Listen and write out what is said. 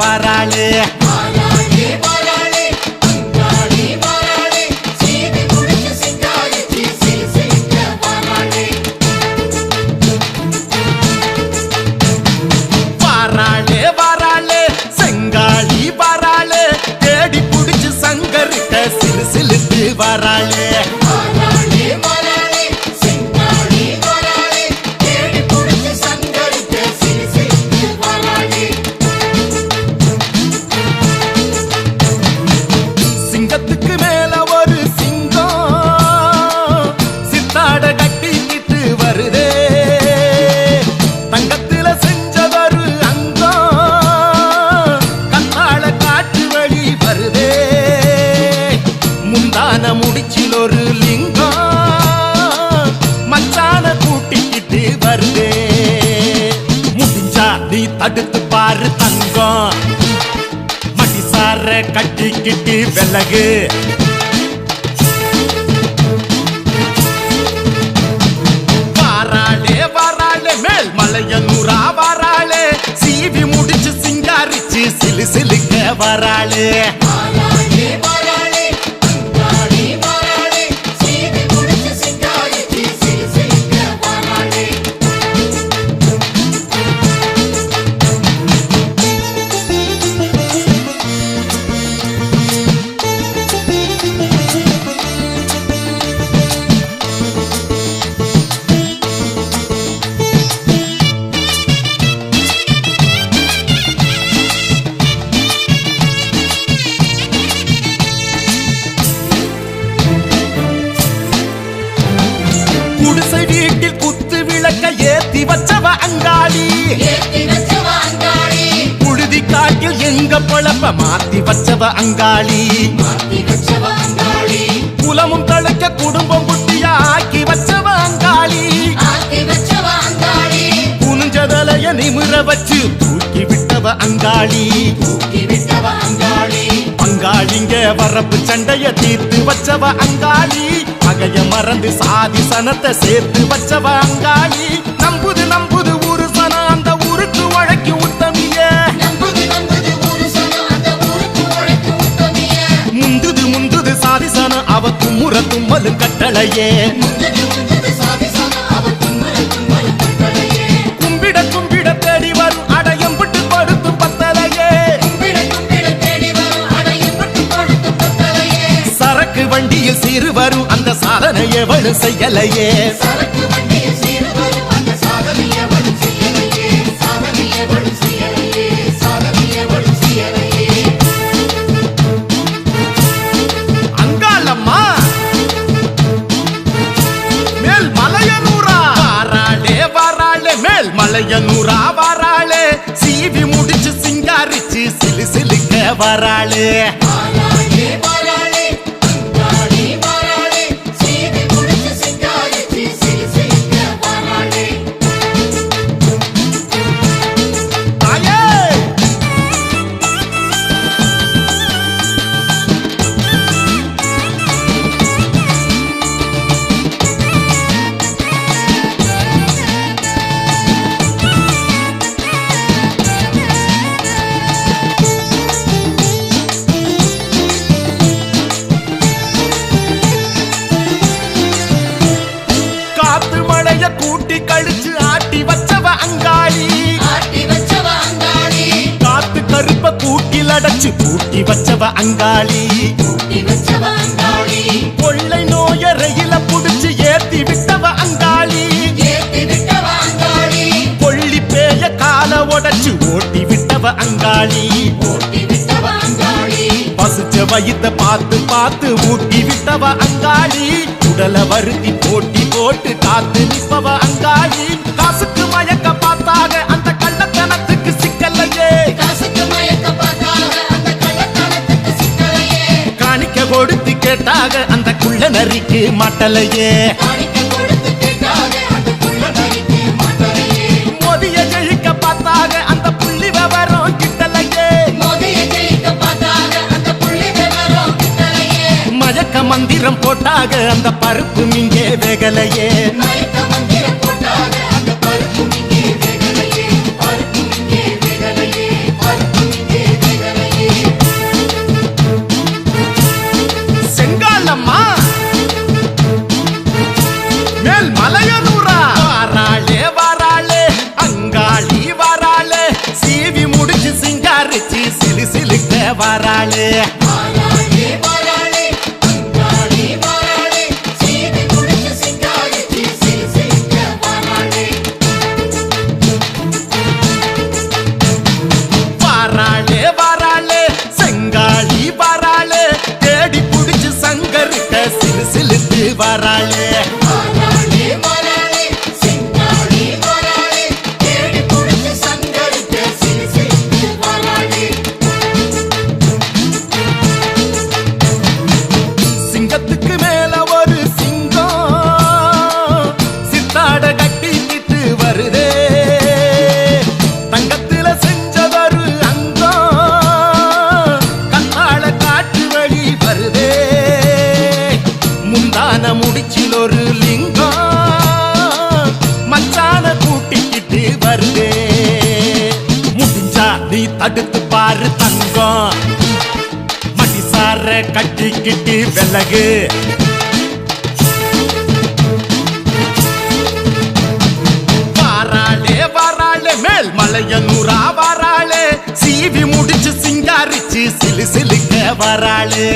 வராளு. பாரு தங்கம். மட்டி சார கட்டிக்கிட்டு விலகு. வாராளே வாராளே மேல் மலைய நூறா வாராளே. சீவி முடிச்சு சிங்காரிச்சு சிலு சிலுக்க வாராளே. பொழப்ப மாத்தி வச்சவ அங்காளி. குலமும் தழைக்க குடும்பம் குட்டியா ஆக்கி வச்சவ அங்காளி. ஆத்தி குனிஞ்சதலைய நிமிர வச்சு தூக்கி விட்டவ அங்காளி. அங்காளிங்க வரப்பு சண்டைய தீர்த்து வச்சவ அங்காளி. பகைய மறந்து சாதி சனத்தை சேர்த்து வச்சவ அங்காளி. நம்பு கட்டளையே கும்பிட கும்பிட தேடி வரும் அடையம் விட்டு கொடுத்து பத்தலையே. சரக்கு வண்டியில் சிறு வரும் அந்த சாதனையை வலு செய்யலையே. வராளு. அடைச்சு பூட்டி வச்சவ அங்காளி. கொள்ளை நோய ரயில புடிச்சு ஏத்தி விட்டவ அங்காளி. கொள்ளி பேய கால உடைச்சு ஓட்டி விட்டவ அங்காளி. பசுச்ச வயித்த பார்த்து பார்த்து ஊட்டி விட்டவ அங்காளி. உடல வருத்தி போட்டி போட்டு காத்து நிப்பவ அங்காளி. நரிக்கு மாட்டலையே. மாட்டலையே மோதிய ஜெயிக்க மோதிய ஜெயிக்க பார்த்தாக அந்த புள்ளி விவரம் கிட்டலையே. மயக்க மந்திரம் போட்டாக அந்த பருப்பு இங்கே வேகலையே. varalhe ஆறு தங்கம். மணி சார கட்டிக்கிட்டு விலகு. வாராளே வாராளே மேல் மலையனூரா வாராளே. சீவி முடிச்சு சிங்காரிச்சு சிலு சிலுக்க வாராளே